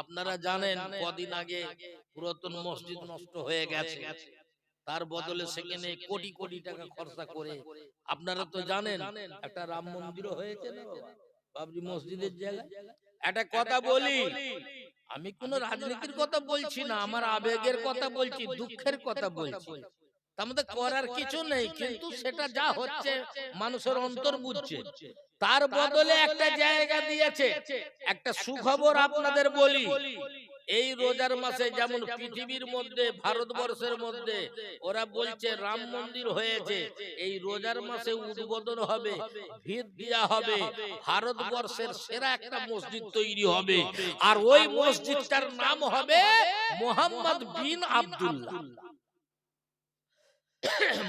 আপনারা জানেন কদিন আগে পুরাতন মসজিদ নষ্ট হয়ে গেছে। তার বদলে সেখানে কোটি কোটি টাকা খরচা করে আপনারা তো জানেন একটা রাম মন্দিরও হয়েছে বাবরি মসজিদের জায়গায় একটা কথা বলি। আমি কোন রাজনীতির কথা বলছি না আমার আবেগের কথা বলছি দুঃখের কথা বলছি। মধ্যে করার কিছু নেই কিন্তু সেটা যা হচ্ছে মানুষের অন্তর বুঝছে। তার বদলে একটা জায়গা দিয়েছে। একটা সুখবর আপনাদের বলি। এই রোজার মাসে যেমন পৃথিবীর মধ্যে ভারতবর্ষের মধ্যে ওরা বলছে রাম মন্দির হয়েছে। এই রোজার মাসে উদ্বোধন হবে ভিত দেওয়া হবে। ভারতবর্ষের সেরা একটা মসজিদ তৈরি হবে। আর ওই মসজিদটার নাম হবে মোহাম্মদ বিন আব্দুল্লাহ।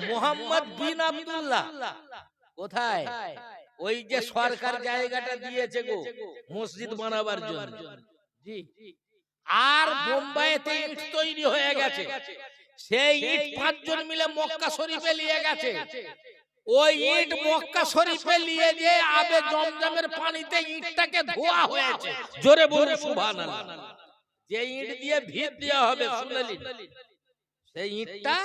মোহাম্মদ বিন আব্দুল্লাহ। কোথায়? ওই যে সরকার জায়গাটা দিয়েছে গো মসজিদ বানাবার জন্য। জি। আর বোম্বাইতে ইট তৈরি হয়ে গেছে। সেই ইট পাঁচজন মিলে মক্কা শরীফে নিয়ে গেছে। ওই ইট মক্কা শরীফে নিয়ে যে আবে জমজমের পানিতে ইটটাকে ধোয়া হয়েছে। জোরে বলে সুবহানাল্লাহ। যে ইট দিয়ে ভিত দেওয়া হবে শুনলেন? সেই ইটটা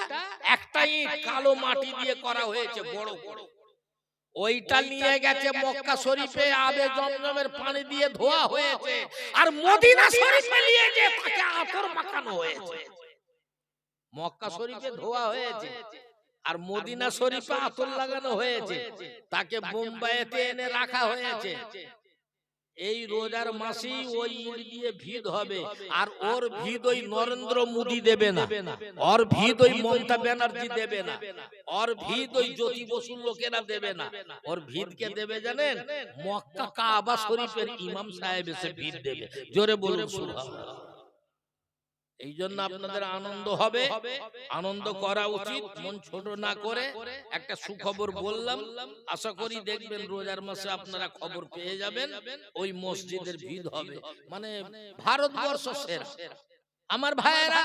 একটা ইট কালো মাটি দিয়ে করা হয়েছে বড় বড়। ওইটা নিয়ে গেছে মক্কা শরীফে আবে জমজমের পানি দিয়ে ধোয়া হয়েছে। আর মদিনা শরীফে নিয়ে যে তাকে আতর মাখানো হয়েছে। মক্কা শরীফে ধোয়া হয়েছে। আর মদিনা শরীফে আতর লাগানো হয়েছে। তাকে বোম্বাইতে এনে রাখা হয়েছে। এই রোজার মাসেই ওই ইট দিয়ে ভিদ হবে। আর ওর ভিদ ওই নরেন্দ্র মোদী দেবে না। ওর ভিদ ওই মমতা ব্যানার্জি দেবে না। ওর ভিদ ওই জ্যোতি বসুর লোকেরা দেবে না। ওর ভিদ কে দেবে জানেন? মক্কা কাবা শরীফের ইমাম সাহেব এসে ভিদ দেবে। জোরে বলুন। সুবহানাল্লাহ। এই জন্য আপনাদের আনন্দ হবে আনন্দ করা উচিত মন ছোট না করে একটা সুখবর বললাম। আশা করি দেখবেন রোজার মাসে আপনারা খবর পেয়ে যাবেন ওই মসজিদের ভিড় হবে। মানে ভারতবর্ষ সেরা আমার ভাইয়েরা